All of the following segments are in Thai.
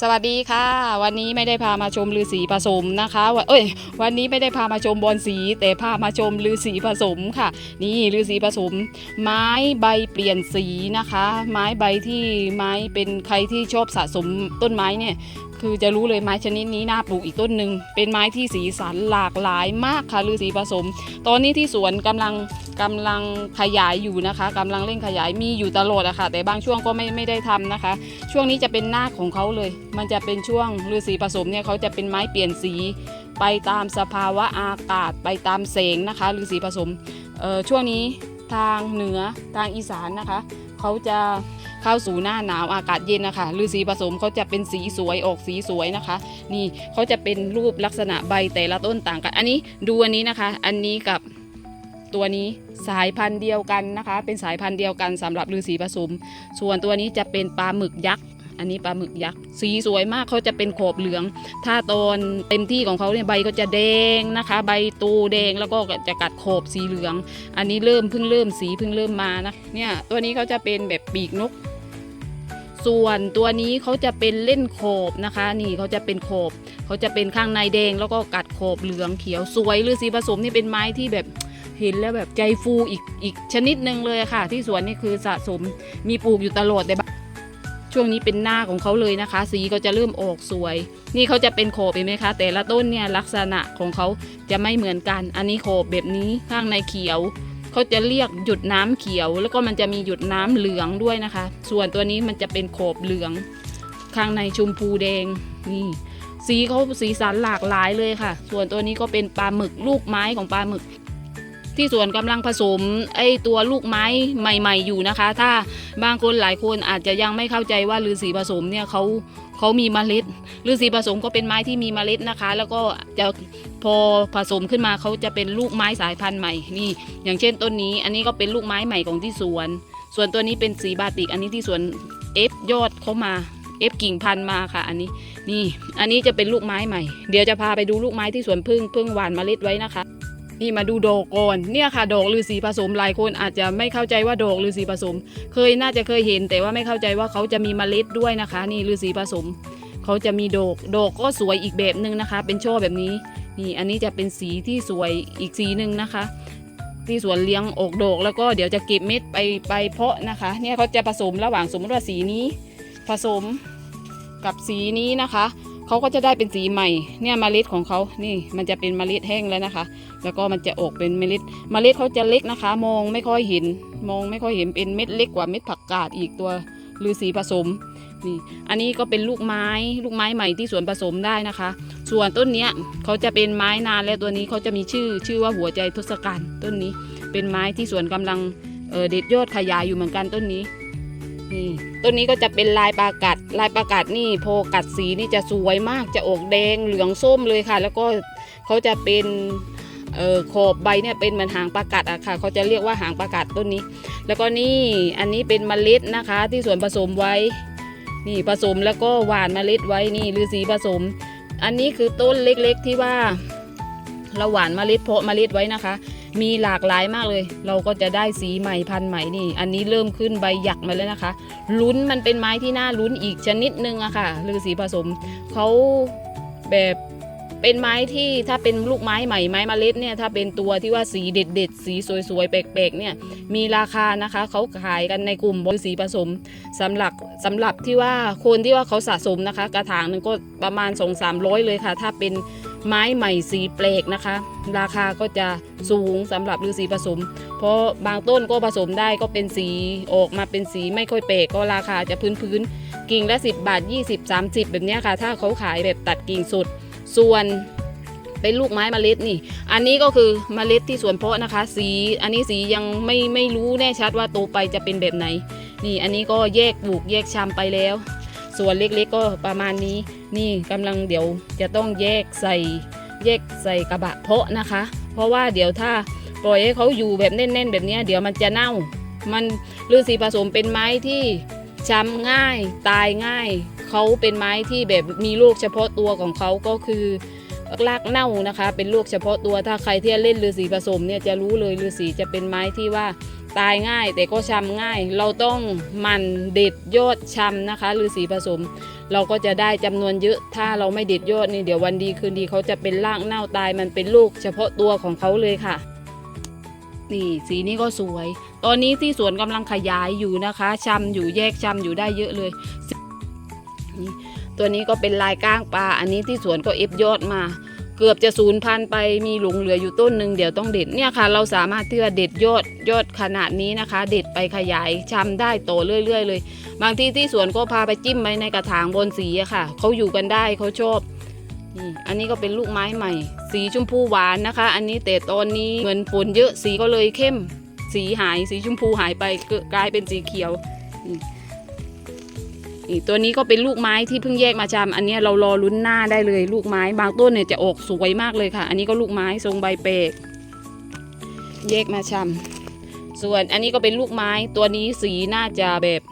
สวัสดีค่ะ วันนี้ไม่ได้พามาชมฤาษีผสมนะคะว่าเอ้ย วันนี้ไม่ได้พามาชมบอลสี แต่พามาชมฤาษีผสมค่ะ นี่ฤาษีผสม ไม้ใบเปลี่ยนสีนะคะ ไม้ใบที่ไม้เป็นใครที่ชอบสะสมต้นไม้เนี่ย คือจะรู้เลยไม้ชนิดนี้น่าปลูกอีกต้นหนึ่งเป็นไม้ที่สีสันหลากหลายมากค่ะฤาษีผสม ตอนนี้ที่สวนกำลังกำลังขยายอยู่นะคะกำลังเร่งขยายมีอยู่ตลอดอะค่ะแต่บางช่วงก็ไม่ไม่ได้ทำนะคะ ช่วงนี้จะเป็นหน้าของเขาเลย มันจะเป็นช่วงฤาษีผสมเนี่ยเขาจะเป็นไม้เปลี่ยนสี ไปตามสภาวะอากาศไปตามแสงนะคะฤาษีผสมเอ่อช่วงนี้ทางเหนือทางอีสานนะคะ เขาจะ เข้าสู่หน้าหนาวอากาศเย็นนะคะฤาษีผสมเขาจะเป็นสีสวยออกสีสวยนะคะ นี่เขาจะเป็นรูปลักษณะใบแต่ละต้นต่างกัน อันนี้ดูอันนี้นะคะ อันนี้กับตัวนี้สายพันธุ์เดียวกันนะคะ เป็นสายพันธุ์เดียวกันสำหรับฤาษีผสม ส่วนตัวนี้จะเป็นปลาหมึกยักษ์อันนี้ปลาหมึกยักษ์สีสวยมากเขาจะเป็นขอบเหลือง ถ้าตอนเต็มที่ของเขาเนี่ยใบก็จะแดงนะคะ ใบตูแดงแล้วก็จะกัดขอบสีเหลือง อันนี้เริ่มเพิ่งเริ่มสีเพิ่งเริ่มมานะเนี่ยตัวนี้เขาจะเป็นแบบปีกนก ส่วนตัวนี้เขาจะเป็นเล่นโขบนะคะ นี่เขาจะเป็นโขบเขาจะเป็นข้างในแดงแล้วก็กัดโขบเหลืองเขียวสวยหรือสีผสมนี่เป็นไม้ที่แบบเห็นแล้วแบบใจฟูอีกอีกชนิดหนึ่งเลยค่ะ ที่สวนนี่คือสะสมมีปลูกอยู่ตลอดแต่บางช่วงนี้เป็นหน้าของเขาเลยนะคะ สีก็จะเริ่มออกสวย นี่เขาจะเป็นโขบเห็นไหมคะ แต่ละต้นเนี่ยลักษณะของเขาจะไม่เหมือนกัน อันนี้โขบแบบนี้ข้างในเขียว เขาจะเรียกหยุดน้ำเขียว แล้วก็มันจะมีหยุดน้ำเหลืองด้วยนะคะ ส่วนตัวนี้มันจะเป็นโขบเหลือง ข้างในชมพูแดงนี่สีเขาสีสันหลากหลายเลยค่ะ ส่วนตัวนี้ก็เป็นปลาหมึกลูกไม้ของปลาหมึก ที่สวนกำลังผสมไอตัวลูกไม้ใหม่ ๆ อยู่นะคะ ถ้าบางคนหลายคนอาจจะยังไม่เข้าใจว่าฤาษีผสมเนี่ยเขาเขามีเมล็ดฤาษีผสมก็เป็นไม้ที่มีเมล็ดนะคะ แล้วก็จะพอผสมขึ้นมาเขาจะเป็นลูกไม้สายพันธุ์ใหม่นี่ อย่างเช่นต้นนี้ อันนี้ก็เป็นลูกไม้ใหม่ของที่สวน ส่วนตัวนี้เป็นสีบาติก อันนี้ที่สวนเอฟยอดเขามาเอฟกิ่งพันธุ์มาค่ะ อันนี้นี่ อันนี้จะเป็นลูกไม้ใหม่ เดี๋ยวจะพาไปดูลูกไม้ที่สวนพึ่งพึ่งหวานเมล็ดไว้นะคะ นี่มาดูดอกก่อนเนี่ยค่ะดอกฤาษีผสมหลายคนอาจจะไม่เข้าใจว่าดอกฤาษีผสม เคยน่าจะเคยเห็น แต่ว่าไม่เข้าใจว่าเขาจะมีเมล็ดด้วยนะคะ นี่ฤาษีผสม เขาจะมีดอกดอกก็สวยอีกแบบหนึ่งนะคะ เป็นช่อแบบนี้นี่อันนี้จะเป็นสีที่สวยอีกสีหนึ่งนะคะ ที่สวนเลี้ยงอกดอกแล้วก็เดี๋ยวจะเก็บเม็ดไปไปเพาะนะคะ เนี่ยเขาจะผสมระหว่างสมมติว่าสีนี้ ผสมกับสีนี้นะคะ เขาก็จะได้เป็นสีใหม่ เนี่ยเมล็ดของเขานี่มันจะเป็นเมล็ดแห้งแล้วนะคะ แล้วก็มันจะออกเป็นเมล็ดเมล็ดเขาจะเล็กนะคะ มองไม่ค่อยเห็น มองไม่ค่อยเห็นเป็นเม็ดเล็กกว่าเม็ดผักกาดอีกตัวฤาษีผสมนี่อันนี้ก็เป็นลูกไม้ลูกไม้ใหม่ที่สวนผสมได้นะคะ ส่วนต้นเนี้ยเขาจะเป็นไม้นานแล้วตัวนี้เขาจะมีชื่อชื่อว่าหัวใจทศกัณฐ์ต้นนี้ เป็นไม้ที่สวนกำลังเเด็ดยอดขยายอยู่เหมือนกันต้นนี้ นี่ต้นนี้ก็จะเป็นลายปลากัด ลายปลากัดนี่พอกัดสีนี่จะสวยมากจะออกแดงเหลืองส้มเลยค่ะ แล้วก็เขาจะเป็นออขอบใบเนี่ยเป็นเหมือนหางปลากัดอะค่ะเขาจะเรียกว่าหางปลากัดต้นนี้ แล้วก็นี่อันนี้เป็นเมล็ดนะคะ ที่สวนผสมไว้ นี่ผสมแล้วก็หวานเมล็ดไว้นี่ฤาษีผสม อันนี้คือต้นเล็กๆที่ว่าเราหวานเมล็ดเพาะเมล็ดไว้นะคะ มีหลากหลายมากเลย เราก็จะได้สีใหม่พันธุ์ใหม่นี่ อันนี้เริ่มขึ้นใบหยักมาแล้วนะคะ ลุ้นมันเป็นไม้ที่น่าลุ้นอีกชนิดนึงอะค่ะฤาษีผสมเขาแบบ เป็นไม้ที่ถ้าเป็นลูกไม้ใหม่ไม้เมล็ดเนี่ยถ้าเป็นตัวที่ว่าสีเด็ดๆสีสวยๆแปลกๆเนี่ยมีราคานะคะเขาขายกันในกลุ่มฤาษีผสมสำหรับสำหรับที่ว่าคนที่ว่าเขาสะสมนะคะ กระถางนึงก็ประมาณ2 3 0 0เลยค่ะ ถ้าเป็นไม้ใหม่สีแปลกนะคะ ราคาก็จะสูงสำหรับฤาษีผสม เพราะบางต้นก็ผสมได้ก็เป็นสีออกมาเป็นสีไม่ค่อยแปลกก็ราคาจะพื้นๆกิ่งละ 10 บาท 20 30 แบบนี้ค่ะ ถ้าเขาขายแบบตัดกิ่งสด ส่วนเป็นลูกไม้เมล็ดนี่ อันนี้ก็คือเมล็ดที่สวนเพาะนะคะ สีอันนี้สียังไม่ไม่รู้แน่ชัดว่าโตไปจะเป็นแบบไหน นี่อันนี้ก็แยกปลูกแยกชำไปแล้ว ส่วนเล็กๆก็ประมาณนี้ นี่กำลังเดี๋ยวจะต้องแยกใส่แยกใส่กระบะเพาะนะคะ เพราะว่าเดี๋ยวถ้าปล่อยให้เขาอยู่แบบแน่น ๆ แบบนี้เดี๋ยวมันจะเน่า มันฤาษีผสมเป็นไม้ที่ช้ำง่าย ตายง่าย เขาเป็นไม้ที่แบบมีโรคเฉพาะตัวของเขาก็คือรากเน่านะคะ เป็นโรคเฉพาะตัวถ้าใครที่เล่นฤาษีผสมเนี่ยจะรู้เลยฤาษีจะเป็นไม้ที่ว่าตายง่าย แต่ก็ชำง่าย เราต้องมันเด็ดยอดชำนะคะฤาษีผสม เราก็จะได้จำนวนเยอะ ถ้าเราไม่เด็ดยอดนี่เดี๋ยววันดีคืนดีเขาจะเป็นรากเน่าตายมันเป็นลูกเฉพาะตัวของเขาเลยค่ะนี่สีนี้ก็สวย ตอนนี้ที่สวนกำลังขยายอยู่นะคะชำอยู่แยกชำอยู่ได้เยอะเลย นี่ตัวนี้ก็เป็นลายก้างปลา อันนี้ที่สวนก็เอฟยอดมา เกือบจะสูญพันธุ์ไปมีหลงเหลืออยู่ต้นหนึ่งเดี๋ยวต้องเด็ดเนี่ยค่ะ เราสามารถที่จะเด็ดยอดยอดขนาดนี้นะคะ เด็ดไปขยายชำได้โตเรื่อย ๆ เลย บางที่ที่สวนก็พาไปจิ้มไว้ในกระถางบนสีอะค่ะเขาอยู่กันได้เขาชอบนี่อันนี้ก็เป็นลูกไม้ใหม่ สีชมพูหวานนะคะ อันนี้แต่ตอนนี้เหมือนฝนเยอะสีก็เลยเข้ม สีหายสีชมพูหายไปเกิดกลายเป็นสีเขียว นี่ตัวนี้ก็เป็นลูกไม้ที่เพิ่งแยกมาจำอันนี้เรารอลุ้นหน้าได้เลย ลูกไม้บางต้นเนี่ยจะออกสวยมากเลยค่ะ อันนี้ก็ลูกไม้ทรงใบเปกแยกมาชำส่วนอันนี้ก็เป็นลูกไม้ตัวนี้สีน่าจะแบบ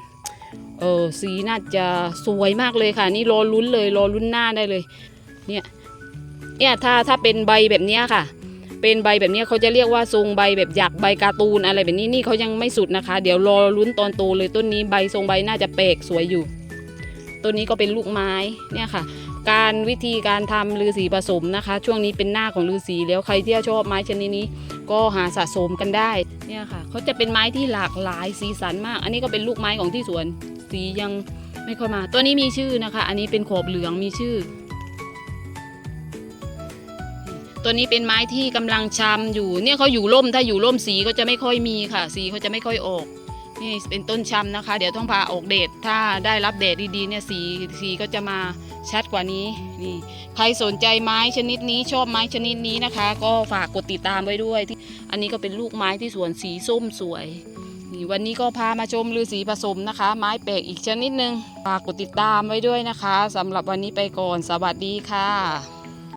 เออสีน่าจะสวยมากเลยค่ะ นี่รอลุ้นเลยรอลุ้นหน้าได้เลย เนี่ยเนี่ยถ้าถ้าเป็นใบแบบเนี้ยค่ะ เป็นใบแบบนี้เขาจะเรียกว่าทรงใบแบบหยักใบการ์ตูนอะไรแบบนี้นี่เขายังไม่สุดนะคะ เดี๋ยวรอลุ้นตอนโตเลยต้นนี้ใบทรงใบน่าจะแปลกสวยอยู่ ต้นนี้ก็เป็นลูกไม้เนี่ยค่ะ การวิธีการทำลือสีผสมนะคะ ช่วงนี้เป็นหน้าของลือสีแล้วใครที่ชอบไม้ชนิดนี้ ก็หาสะสมกันได้เนี่ยค่ะเขาจะเป็นไม้ที่หลากหลายสีสันมาก อันนี้ก็เป็นลูกไม้ของที่สวนสียังไม่ค่อยมา ตัวนี้มีชื่อนะคะ อันนี้เป็นขอบเหลืองมีชื่อ ตัวนี้เป็นไม้ที่กำลังชำอยู่เนี่ยเขาอยู่ร่มถ้าอยู่ร่มสีก็จะไม่ค่อยมีค่ะ สีเขาจะไม่ค่อยออก นี่เป็นต้นชำนะคะ เดี๋ยวต้องพาออกเดทถ้าได้รับแดดดีๆเนี่ยสีสีก็จะมาชัดกว่านี้นี่ใครสนใจไม้ชนิดนี้ชอบไม้ชนิดนี้นะคะ ก็ฝากกดติดตามไว้ด้วยที่อันนี้ก็เป็นลูกไม้ที่สวนสีส้มสวยนี่วันนี้ก็พามาชมฤาษีผสมนะคะ ไม้แปลกอีกชนิดหนึ่งฝากกดติดตามไว้ด้วยนะคะสำหรับวันนี้ไปก่อนสวัสดีค่ะ